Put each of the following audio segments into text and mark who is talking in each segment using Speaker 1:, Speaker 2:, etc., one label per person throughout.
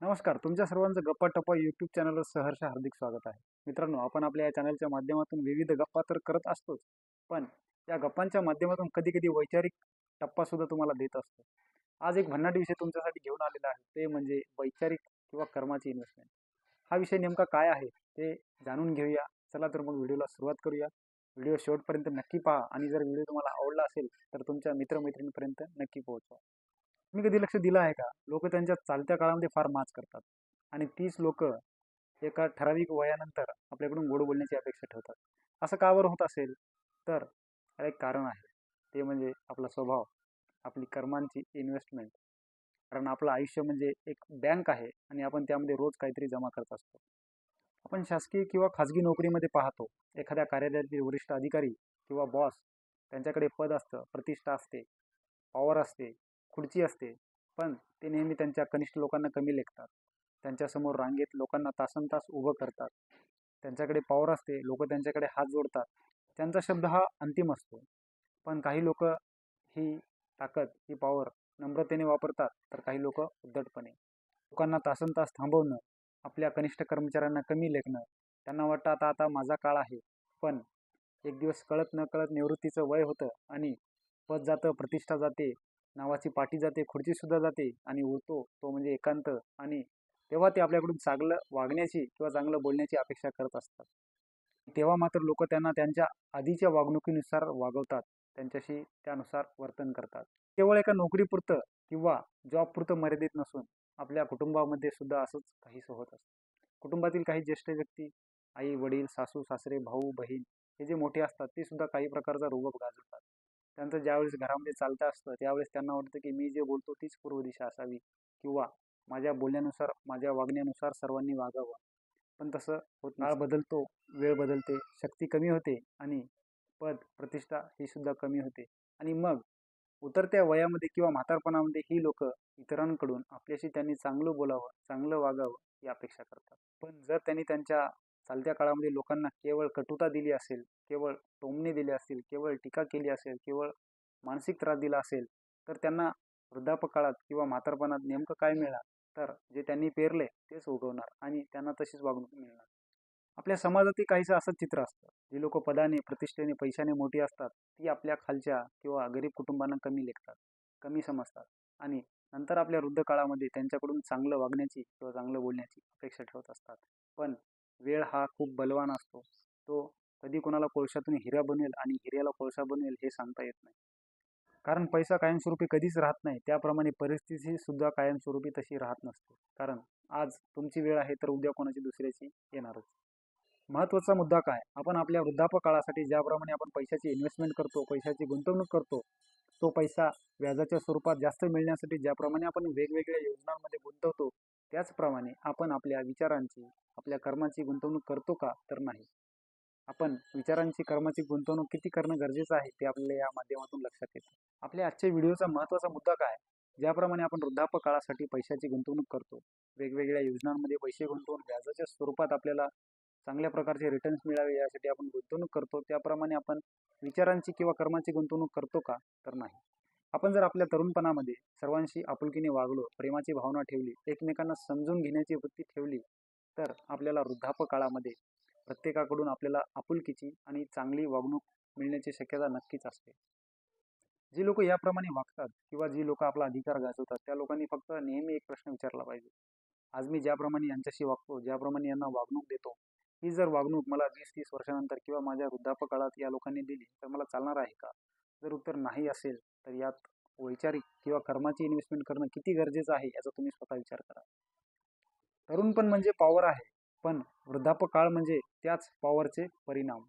Speaker 1: नमस्कार तुमच्या सर्वांचं गप्पा टप्पा यूट्यूब चॅनलवर सहर्ष हार्दिक स्वागत आहे. मित्रांनो आपण आपल्या या चॅनलच्या माध्यमातून विविध गप्पा तर करत असतोच पण या गप्पांच्या माध्यमातून कधी कधी वैचारिक टप्पासुद्धा तुम्हाला देत असतो. आज एक भन्नाट विषय तुमच्यासाठी घेऊन आलेला आहे ते म्हणजे वैचारिक किंवा कर्माची इन्व्हेस्टमेंट हा विषय नेमका काय आहे ते जाणून घेऊया. चला तर मग व्हिडिओला सुरुवात करूया. व्हिडिओ शेवटपर्यंत नक्की पहा आणि जर व्हिडिओ तुम्हाला आवडला असेल तर तुमच्या मित्रमैत्रिणीपर्यंत नक्की पोहोचवा. तुम्ही कधी लक्ष दिलं आहे का? लोक त्यांच्या चालत्या काळामध्ये फार माच करतात. आणि तीच लोक एका ठराविक वयानंतर आपल्याकडून गोड बोलण्याची अपेक्षा ठेवतात. असं का बरं होत असेल? तर एक कारण आहे. ते म्हणजे आपला स्वभाव आपली कर्मांची इन्व्हेस्टमेंट कारण आपलं आयुष्य म्हणजे एक बँक आहे आणि आपण त्यामध्ये रोज काहीतरी जमा करत असतो. आपण शासकीय किंवा खाजगी नोकरीमध्ये पाहतो. एखाद्या कार्यालयातील वरिष्ठ अधिकारी किंवा बॉस त्यांच्याकडे पद असतं प्रतिष्ठा असते पॉवर असते. खुर्ची असते. पण ते नेहमी त्यांच्या कनिष्ठ लोकांना कमी लेखतात. त्यांच्यासमोर रांगेत लोकांना तासन तास उभं करतात. त्यांच्याकडे पॉवर असते लोक त्यांच्याकडे हात जोडतात. त्यांचा शब्द हा अंतिम असतो. पण काही लोक ही ताकद ही पॉवर नम्रतेने वापरतात तर काही लोक उद्धटपणे. लोकांना तासन तास थांबवणं आपल्या कनिष्ठ कर्मचाऱ्यांना कमी लेखणं त्यांना वाटतं आता आता माझा काळ आहे. पण एक दिवस कळत न कळत निवृत्तीचं वय होतं आणि पद जातं प्रतिष्ठा जाते नावाची पाठी जाते खुर्चीसुद्धा जाते आणि उरतो तो म्हणजे एकांत आणि तेव्हा ते आपल्याकडून चांगलं वागण्याची किंवा चांगलं बोलण्याची अपेक्षा करत असतात. तेव्हा मात्र लोक त्यांना त्यांच्या आधीच्या वागणुकीनुसार वागवतात. त्यांच्याशी त्यानुसार वर्तन करतात. केवळ एका नोकरीपुरतं किंवा जॉबपुरतं मर्यादित नसून आपल्या कुटुंबामध्ये सुद्धा असंच काहीसं होत असतं. कुटुंबातील काही ज्येष्ठ व्यक्ती आई वडील सासू सासरे भाऊ बहीण हे जे मोठे असतात ते सुद्धा काही प्रकारचा रोग गाजवतात त्यांचं ज्यावेळेस घरामध्ये चालतं असतं त्यावेळेस त्यांना वाटतं की मी जे बोलतो तीच पूर्व दिशा असावी. किंवा माझ्या बोलण्यानुसार माझ्या वागण्यानुसार सर्वांनी वागावं. पण तसं होत काळ बदलतो वेळ बदलते शक्ती कमी होते आणि पद प्रतिष्ठा ही सुद्धा कमी होते. आणि मग उतरत्या वयामध्ये किंवा म्हातारपणामध्ये ही लोक इतरांकडून आपल्याशी त्यांनी चांगलं बोलावं चांगलं वागावं ही अपेक्षा करतात. पण जर त्यांनी त्यांच्या चालत्या काळामध्ये लोकांना केवळ कटुता दिली असेल केवळ टोमणे दिले असतील केवळ टीका केली असेल केवळ मानसिक त्रास दिला असेल तर त्यांना वृद्धापकाळात किंवा म्हातारपणात नेमकं काय मिळणार? तर जे त्यांनी पेरले तेच उगवणार आणि त्यांना तशीच वागणूक मिळणार. आपल्या समाजातही काहीसं असंच चित्र असतं. जी लोक पदाने प्रतिष्ठेने पैशाने मोठी असतात ती आपल्या खालच्या किंवा गरीब कुटुंबांना कमी लेखतात कमी समजतात आणि नंतर आपल्या वृद्ध काळामध्ये त्यांच्याकडून चांगलं वागण्याची किंवा चांगलं बोलण्याची अपेक्षा ठेवत असतात. पण वेळ हा खूप बलवान असतो. तो कधी कोणाला कोळशातून हिरा बनेल आणि हिऱ्याला कोळसा बनेल हे सांगता येत नाही. कारण पैसा कायमस्वरूपी कधीच राहत नाही. त्याप्रमाणे परिस्थिती सुद्धा कायमस्वरूपी तशी राहत नसते. कारण आज तुमची वेळ आहे तर उद्या कोणाची दुसऱ्याची येणारच. महत्त्वाचा मुद्दा काय? आपण आपल्या वृद्धापकाळासाठी ज्याप्रमाणे आपण पैशाची इन्व्हेस्टमेंट करतो पैशाची गुंतवणूक करतो तो पैसा व्याजाच्या स्वरूपात जास्त मिळण्यासाठी ज्याप्रमाणे आपण वेगवेगळ्या योजनांमध्ये गुंतवतो त्याचप्रमाणे आपण आपल्या विचारांची आपल्या कर्माची गुंतवणूक करतो का तर नाही. आपण विचारांची कर्माची गुंतवणूक किती करणं गरजेचं आहे ते आपल्याला या माध्यमातून लक्षात येतं. आपल्या आजच्या व्हिडिओचा महत्त्वाचा मुद्दा काय? ज्याप्रमाणे आपण वृद्धापकाळासाठी पैशाची गुंतवणूक करतो. वेगवेगळ्या योजनांमध्ये पैसे गुंतवून व्याजाच्या स्वरूपात आपल्याला चांगल्या प्रकारचे रिटर्न्स मिळावे यासाठी आपण गुंतवणूक करतो. त्याप्रमाणे आपण विचारांची किंवा कर्माची गुंतवणूक करतो का तर नाही. आपण जर आपल्या तरुणपणामध्ये सर्वांशी आपुलकीने वागलो प्रेमाची भावना ठेवली एकमेकांना समजून घेण्याची वृत्ती ठेवली तर आपल्याला वृद्धापकाळामध्ये प्रत्येकाकडून आपल्याला आपुलकीची आणि चांगली वागणूक मिळण्याची शक्यता नक्कीच असते. जी लोक याप्रमाणे वागतात किंवा जी लोक आपला अधिकार गाजवतात त्या लोकांनी फक्त नेहमी एक प्रश्न विचारला पाहिजे. आज मी ज्याप्रमाणे यांच्याशी वागतो ज्याप्रमाणे यांना वागणूक देतो ही जर वागणूक मला वीस तीस वर्षानंतर किंवा माझ्या वृद्धापकाळात या लोकांनी दिली तर मला चालणार आहे का? जर उत्तर नाही असेल तर यात वैचारिक किंवा कर्माची इन्व्हेस्टमेंट करणं किती गरजेचं आहे याचा तुम्ही स्वतः विचार करा. तरुणपण म्हणजे पॉवर आहे पण वृद्धापकाळ म्हणजे त्याच पॉवरचे परिणाम.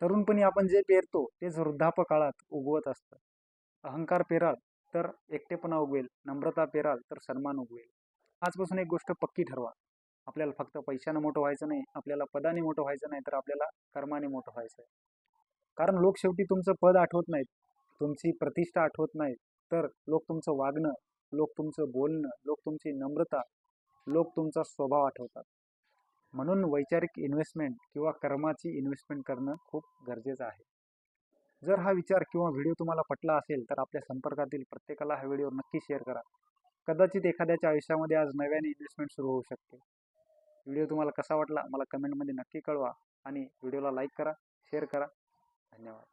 Speaker 1: तरुणपणी आपण जे पेरतो तेच वृद्धापकाळात उगवत असतं. अहंकार पेराल तर एकटेपणा उगवेल. नम्रता पेराल तर सन्मान उगवेल. आजपासून एक गोष्ट पक्की ठरवा. आपल्याला फक्त पैशानं मोठं व्हायचं नाही आपल्याला पदाने मोठं व्हायचं नाही तर आपल्याला कर्माने मोठं व्हायचं आहे. कारण लोक शेवटी तुमचं पद आठवत नाहीत. तुमची प्रतिष्ठा आठवत नाही तर लोक तुमचं वागणं लोक तुमचं बोलणं लोक तुमची नम्रता लोक तुमचा स्वभाव आठवतात. म्हणून वैचारिक इन्व्हेस्टमेंट किंवा कर्माची इन्व्हेस्टमेंट करणं खूप गरजेचं आहे. जर हा विचार किंवा व्हिडिओ तुम्हाला पटला असेल तर आपल्या संपर्कातील प्रत्येकाला हा व्हिडिओ नक्की शेअर करा. कदाचित एखाद्याच्या आयुष्यामध्ये आज नव्याने इन्व्हेस्टमेंट सुरू होऊ शकते. व्हिडिओ तुम्हाला कसा वाटला मला कमेंटमध्ये नक्की कळवा आणि व्हिडिओला लाईक करा शेअर करा. धन्यवाद